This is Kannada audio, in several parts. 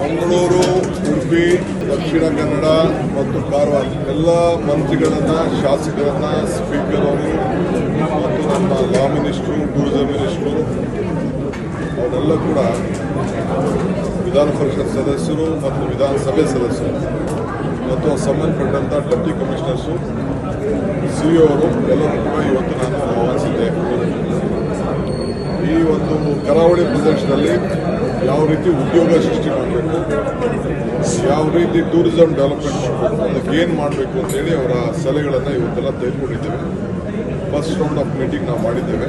ಮಂಗಳೂರು, ಉಡುಪಿ, ದಕ್ಷಿಣ ಕನ್ನಡ ಮತ್ತು ಕಾರವಾರ ಎಲ್ಲ ಮಂತ್ರಿಗಳನ್ನ, ಶಾಸಕರನ್ನ ಸ್ಪೀಕರ್ ಅವರು ಮತ್ತು ನಮ್ಮ ಲಾ ಮಿನಿಸ್ಟ್ರು ಟೂರಿಸಂ ಮಿನಿಸ್ಟ್ರು, ಅವರೆಲ್ಲ ಕೂಡ ವಿಧಾನ ಪರಿಷತ್ ಸದಸ್ಯರು ಮತ್ತು ವಿಧಾನಸಭೆ ಸದಸ್ಯರು ಮತ್ತು ಸಂಬಂಧಪಟ್ಟಂಥ ಡೆಪ್ಟಿ ಕಮಿಷನರ್ಸು, ಸಿ ಅವರು ಎಲ್ಲರೂ ಕೂಡ ಇವತ್ತು ನಾನು ಆಹ್ವಾನಿಸಿದ್ದೆ. ಈ ಒಂದು ಕರಾವಳಿ ಪ್ರದೇಶದಲ್ಲಿ ಯಾವ ರೀತಿ ಉದ್ಯೋಗ ಸೃಷ್ಟಿ ಮಾಡಬೇಕು? ಯಾವ ರೀತಿ ಟೂರಿಸಂ ಡೆವಲಪ್ಮೆಂಟ್ ಮಾಡಬೇಕು? ಅದಕ್ಕೆ ಏನು ಮಾಡಬೇಕು ಅಂತೇಳಿ ಅವರ ಸಲಹೆಗಳನ್ನು ಇವತ್ತೆಲ್ಲ ತೆಗೆದುಕೊಂಡಿದ್ದೇವೆ. ಫಸ್ಟ್ ರೌಂಡ್ ಆಫ್ ಮೀಟಿಂಗ್ ನಾವು ಮಾಡಿದ್ದೇವೆ.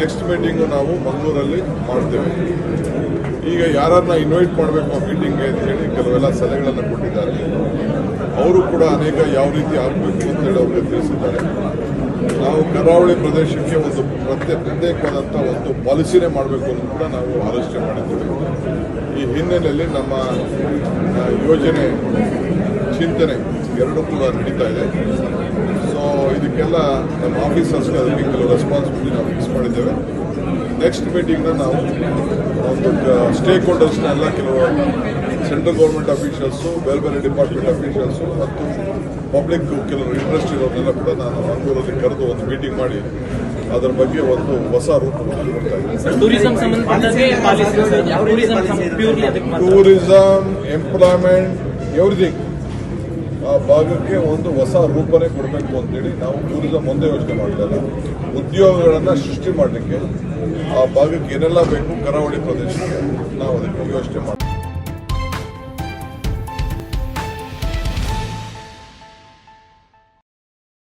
ನೆಕ್ಸ್ಟ್ ಮೀಟಿಂಗು ನಾವು ಮಂಗಳೂರಲ್ಲಿ ಮಾಡ್ತೇವೆ. ಈಗ ಯಾರನ್ನ ಇನ್ವೈಟ್ ಮಾಡಬೇಕು ಆ ಮೀಟಿಂಗ್ಗೆ ಅಂತೇಳಿ ಕೆಲವೆಲ್ಲ ಸಲಹೆಗಳನ್ನು ಕೊಟ್ಟಿದ್ದಾರೆ. ಅವರು ಕೂಡ ಅನೇಕ ಯಾವ ರೀತಿ ಆಗಬೇಕು ಅಂತೇಳಿ ಅವ್ರಿಗೆ ತಿಳಿಸಿದ್ದಾರೆ. ಕರಾವಳಿ ಪ್ರದೇಶಕ್ಕೆ ಒಂದು ಪ್ರತ್ಯೇಕ ಪ್ರತ್ಯೇಕವಾದಂಥ ಒಂದು ಪಾಲಿಸಿನೇ ಮಾಡಬೇಕು ಅಂತ ಕೂಡ ನಾವು ಆಲೋಚನೆ ಮಾಡಿದ್ದೇವೆ. ಈ ಹಿನ್ನೆಲೆಯಲ್ಲಿ ನಮ್ಮ ಯೋಜನೆ ಚಿಂತನೆ ಎರಡೂ ಕೂಡ ನಡೀತಾ ಇದೆ. ಸೊ ಇದಕ್ಕೆಲ್ಲ ನಮ್ಮ ಆಫೀಸರ್ಸ್ಗೆ ಅದಕ್ಕೆ ಕೆಲವು ರೆಸ್ಪಾನ್ಸಿಬಿಲಿಟಿ ನಾವು ಫಿಕ್ಸ್ ಮಾಡಿದ್ದೇವೆ. ನೆಕ್ಸ್ಟ್ ಮೀಟಿಂಗ್ನ ನಾವು ಒಂದು ಸ್ಟೇಕ್ ಹೋಲ್ಡರ್ಸ್ನೆಲ್ಲ ಕೆಲವು ಸೆಂಟ್ರಲ್ ಗೌರ್ಮೆಂಟ್ ಅಫೀಷಿಯಲ್ಸು ಬೇರೆ ಬೇರೆ ಡಿಪಾರ್ಟ್ಮೆಂಟ್ ಅಫೀಷಿಯಲ್ಸು ಮತ್ತು ಪಬ್ಲಿಕ್ ಕೆಲವರು ಇಂಟ್ರೆಸ್ಟ್ ಇರೋದನ್ನೆಲ್ಲ ಕೂಡ ನಾನು ಮಂಗಳೂರಲ್ಲಿ ಕರೆದು ಒಂದು ಮೀಟಿಂಗ್ ಮಾಡಿ ಅದರ ಬಗ್ಗೆ ಒಂದು ಹೊಸ ರೂಪವನ್ನು ಕೊಡ್ತಾ ಟೂರಿಸಂ ಎಂಪ್ಲಾಯ್ಮೆಂಟ್ ಎವ್ರಿಥಿಂಗ್ ಆ ಭಾಗಕ್ಕೆ ಒಂದು ಹೊಸ ರೂಪನೇ ಕೊಡಬೇಕು ಅಂತೇಳಿ ನಾವು ಟೂರಿಸಂ ಒಂದೇ ಯೋಚನೆ ಮಾಡಲಿಲ್ಲ ಉದ್ಯೋಗಗಳನ್ನು ಸೃಷ್ಟಿ ಮಾಡಲಿಕ್ಕೆ ಆ ಭಾಗಕ್ಕೆ ಏನೆಲ್ಲ ಬೇಕು ಕರಾವಳಿ ಪ್ರದೇಶಕ್ಕೆ ನಾವು ಅದಕ್ಕೆ ಯೋಚನೆ ಮಾಡ್ತೀವಿ.